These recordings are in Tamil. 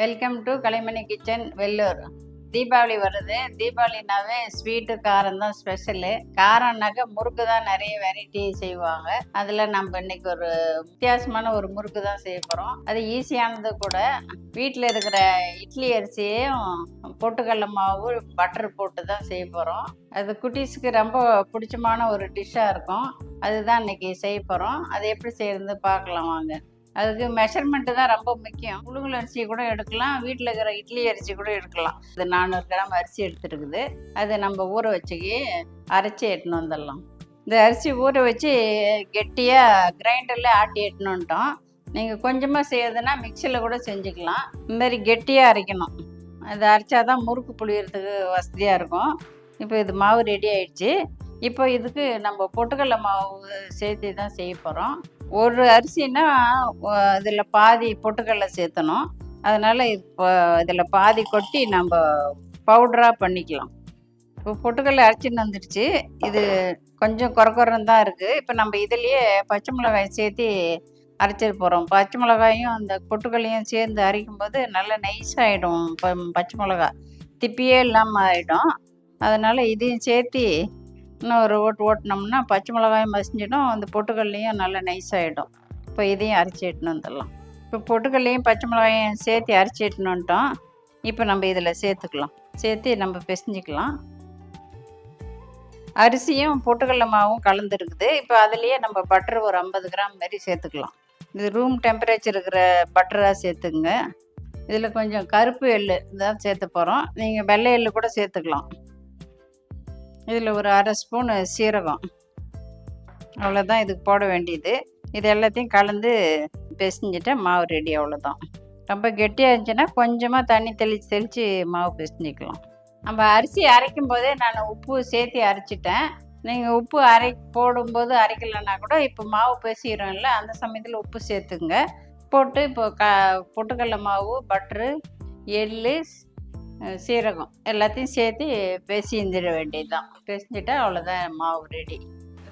Welcome to Kalaimani kitchen Vellur Deepavali வருது. தீபாவளினாவே ஸ்வீட்டு காரம் தான் ஸ்பெஷலு காரம்னாக்கா முறுக்கு தான் நிறைய வெரைட்டி செய்வாங்க. அதில் நம்ம இன்னைக்கு ஒரு வித்தியாசமான ஒரு முறுக்கு தான் செய்ய போகிறோம் அது ஈஸியானது கூட வீட்டில் இருக்கிற இட்லி அரிசியையும் பொட்டுக்கடல மாவு பட்டர் போட்டு தான் செய்ய போகிறோம் அது குட்டீஸுக்கு ரொம்ப பிடிச்சமான ஒரு டிஷ்ஷாக இருக்கும். அதுதான் இன்னைக்கு செய்ய போகிறோம் அது எப்படி செய்யறது பார்க்கலாம் வாங்க. அதுக்கு மெஷர்மெண்ட்டு தான் ரொம்ப முக்கியம். புழுங்கல் அரிசி கூட எடுக்கலாம். வீட்டில் இருக்கிற இட்லி அரிசி கூட எடுக்கலாம். இது நானூறு கிராம் அரிசி எடுத்துருக்குது. அதை நம்ம ஊற வச்சுக்கி அரைச்சி எட்டுன்னு வந்துடலாம். இந்த அரிசி ஊற வச்சு கெட்டியாக கிரைண்டரில் ஆட்டி எட்டுனுட்டோம் நீங்கள் கொஞ்சமாக செய்யறதுன்னா மிக்சியில் கூட செஞ்சுக்கலாம். இந்தமாதிரி கெட்டியாக அரைக்கணும். அது அரைச்சாதான் முறுக்கு புளியறதுக்கு வசதியாக இருக்கும். இப்போ இது மாவு ரெடி ஆயிடுச்சு. இப்போ இதுக்கு நம்ம பொட்டுக்கடலை மாவு சேர்த்து தான் செய்ய போகிறோம் ஒரு அரிசின்னா இதில் பாதி பொட்டுக்கடலை சேர்த்தணும். அதனால் இப்போ இதில் பாதி கொட்டி நம்ம பவுடராக பண்ணிக்கலாம். இப்போ பொட்டுக்கடலை அரைச்சின்னு வந்துடுச்சு. இது கொஞ்சம் குறக்குறம் தான் இருக்குது இப்போ நம்ம இதுலேயே பச்சை மிளகாய் சேர்த்து அரைச்சிட்டு போகிறோம் பச்சை மிளகாயும் அந்த பொட்டுக்கல்லையும் சேர்ந்து அரைக்கும் போது நல்லா நைஸாகிடும் பச்சை மிளகாய். திப்பியே இல்லாமல் ஆகிடும் அதனால் இதையும் சேர்த்து இன்னும் ஒரு ஓட்டு ஓட்டினோம்னா பச்சை மிளகாயும் மசிஞ்சிடும். அந்த பொட்டுக்கல்லையும் நல்லா நைஸ் ஆகிடும் இப்போ இதையும் அரைச்சி எட்டுன்னு வந்துடலாம். இப்போ பொட்டுக்கல்லையும் பச்சை மிளகாயும் சேர்த்து அரைச்சி எட்டுன்னு இப்போ நம்ம இதில் சேர்த்துக்கலாம். சேர்த்து நம்ம பிசைஞ்சிக்கலாம். அரிசியும் பொட்டுக்கடல மாவும் கலந்துருக்குது. இப்போ அதுலேயே நம்ம பட்டர் ஒரு ஐம்பது கிராம் மாதிரி சேர்த்துக்கலாம். இது ரூம் டெம்பரேச்சர் இருக்கிற பட்டராக சேர்த்துங்க இதில் கொஞ்சம் கருப்பு எள்ளு தான் சேர்த்து போகிறோம் நீங்கள் வெள்ளை எள்ளு கூட சேர்த்துக்கலாம். இதில் ஒரு அரை ஸ்பூன் சீரகம். அவ்வளோதான் இதுக்கு போட வேண்டியது. இது எல்லாத்தையும் கலந்து பிசைஞ்சிட்டா மாவு ரெடி அவ்வளோதான். ரொம்ப கெட்டியாக இருந்துச்சுன்னா கொஞ்சமாக தண்ணி தெளித்து தெளித்து மாவு பிசைஞ்சிக்கலாம். நம்ம அரிசி அரைக்கும் போதே நான் உப்பு சேர்த்து அரைச்சிட்டேன். நீங்கள் உப்பு அரை போடும்போது அரைக்கலைன்னா கூட இப்போ மாவு பிசைகிறோம்ல அந்த சமயத்தில் உப்பு சேர்த்துங்க போட்டு இப்போ க பொட்டுக்கடலை மாவு பட்ரு எள்ளு சீரகம் எல்லாத்தையும் சேர்த்து பிசைஞ்சிட வேண்டியது தான் பிசைஞ்சிட்டா அவ்வளோதான் மாவு ரெடி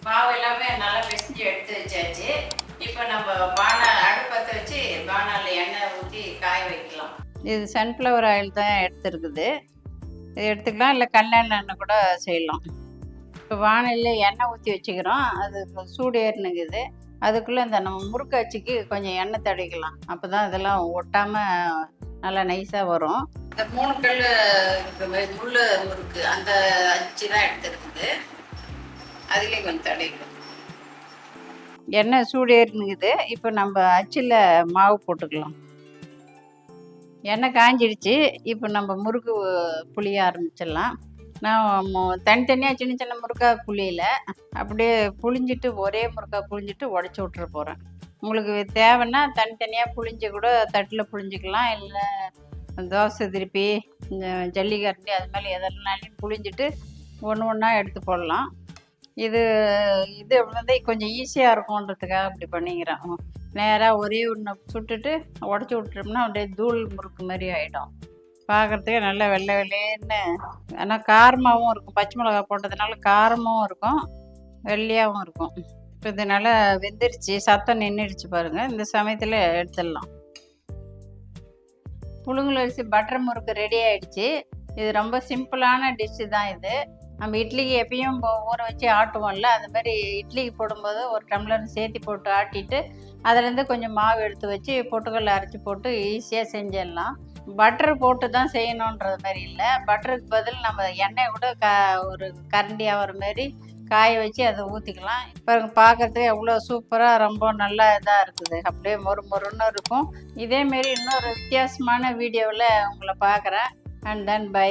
மாவு எல்லாமே நல்லா பிசைஞ்சு எடுத்து வச்சாச்சு. இப்போ நம்ம பானை அடுப்பத்தை வச்சு பானாவில் எண்ணெய் ஊற்றி காய வைக்கலாம். இது சன்ஃப்ளவர் ஆயில் தான் எடுத்துருக்குது. இது எடுத்துக்கலாம் இல்லை கல்லெண்ணெய் கூட செய்யலாம். இப்போ வானலில் எண்ணெய் ஊற்றி வச்சுக்கிறோம். அது சூடு ஏறினுக்குது. அதுக்குள்ளே இந்த நம்ம முறுக்கு அச்சுக்கு கொஞ்சம் எண்ணெய் தடவிக்கலாம். அப்போ தான் இதெல்லாம் ஒட்டாமல் நல்லா நைஸாக வரும். இந்த மூணு கல் முள் முறுக்கு அந்த அச்சு தான் எடுத்துருக்குது. அதுலேயும் கொஞ்சம் தடவிக்கலாம் எண்ணெய் சூடேறினுக்குது இப்போ நம்ம அச்சில் மாவு போட்டுக்கலாம். எண்ணெய் காஞ்சிடுச்சு. இப்போ நம்ம முறுக்கு புளிய ஆரம்பிச்சிடலாம். நான் தனித்தனியாக சின்ன சின்ன முறுக்கா புளியல. அப்படியே புளிஞ்சிட்டு ஒரே முறுக்கா புளிஞ்சிட்டு உடச்சி விட்டுற போகிறேன் உங்களுக்கு தேவைன்னா தனித்தனியாக புளிஞ்சு கூட தட்டில் புளிஞ்சிக்கலாம். இல்லை தோசை திருப்பி இந்த ஜல்லிக்கரண்டி அது மாதிரி எதனாலையும் புழிஞ்சிட்டு ஒன்று ஒன்றா எடுத்து போடலாம். இது இது வந்து கொஞ்சம் ஈஸியாக இருக்கும்ன்றதுக்காக அப்படி பண்ணிக்கிறேன். நேராக ஒரே ஒன்று சுட்டுட்டு உடச்சி விட்டுட்டோம்னா அப்படியே தூள் முறுக்கு மாதிரி ஆகிடும் பார்க்குறதுக்கே நல்லா வெள்ளை வெள்ளைன்னு. ஆனால் காரமாகவும் இருக்கும். பச்சை மிளகா போட்டதுனால காரமாகவும் இருக்கும் வெள்ளையாகவும் இருக்கும். இப்போ இதனால் வெந்துருச்சு. சத்தம் நின்றுடுச்சு பாருங்கள் இந்த சமயத்தில் எடுத்துடலாம். புழுங்கலரிசி பட்டர் முறுக்கு ரெடி ஆயிடுச்சு. இது ரொம்ப சிம்பிளான டிஷ்ஷு தான் இது. நம்ம இட்லிக்கு எப்பயும் போ- ஊற வச்சு ஆட்டுவோம்ல அந்த மாதிரி இட்லிக்கு போடும்போது ஒரு டம்ளர் சேர்த்து போட்டு ஆட்டிட்டு அதுலேருந்து கொஞ்சம் மாவு எடுத்து வச்சு பொட்டுக்கல்ல அரைச்சி போட்டு ஈஸியாக செஞ்சிடலாம். பட்டர் போட்டு தான் செய்யணுன்றது மாதிரி இல்லை. பட்டருக்கு பதில் நம்ம எண்ணெய் கூட க ஒரு கரண்டி ஆகிற மாதிரி காய வச்சு அதை ஊற்றிக்கலாம் பாருங்க பார்க்கறதுக்கு எவ்வளோ சூப்பராக ரொம்ப நல்லா இதாக இருக்குது. அப்படியே மொறு மொறுன்னு இருக்கும். இதேமாரி இன்னொரு வித்தியாசமான வீடியோவில் உங்களை பார்க்குறேன் அண்ட் தென் பை